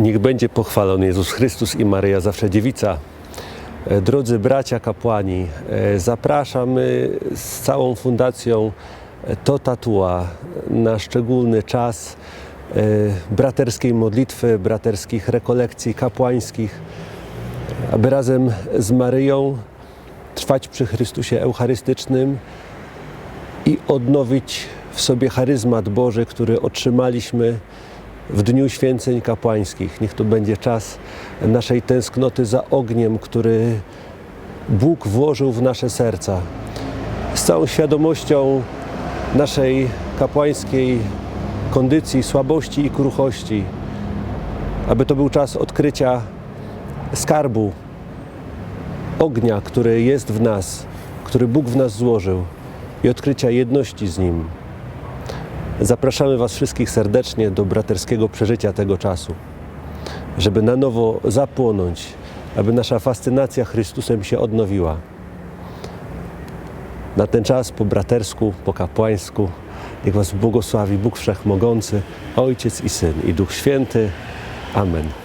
Niech będzie pochwalony Jezus Chrystus i Maryja Zawsze Dziewica. E, Drodzy bracia kapłani, e, zapraszamy z całą fundacją e, To Tatua na szczególny czas e, braterskiej modlitwy, braterskich rekolekcji kapłańskich, aby razem z Maryją trwać przy Chrystusie Eucharystycznym i odnowić w sobie charyzmat Boży, który otrzymaliśmy w Dniu Święceń Kapłańskich. Niech to będzie czas naszej tęsknoty za ogniem, który Bóg włożył w nasze serca. Z całą świadomością naszej kapłańskiej kondycji, słabości i kruchości, aby to był czas odkrycia skarbu, ognia, który jest w nas, który Bóg w nas złożył i odkrycia jedności z Nim. Zapraszamy Was wszystkich serdecznie do braterskiego przeżycia tego czasu, żeby na nowo zapłonąć, aby nasza fascynacja Chrystusem się odnowiła. Na ten czas po bratersku, po kapłańsku, niech Was błogosławi Bóg Wszechmogący, Ojciec i Syn i Duch Święty. Amen.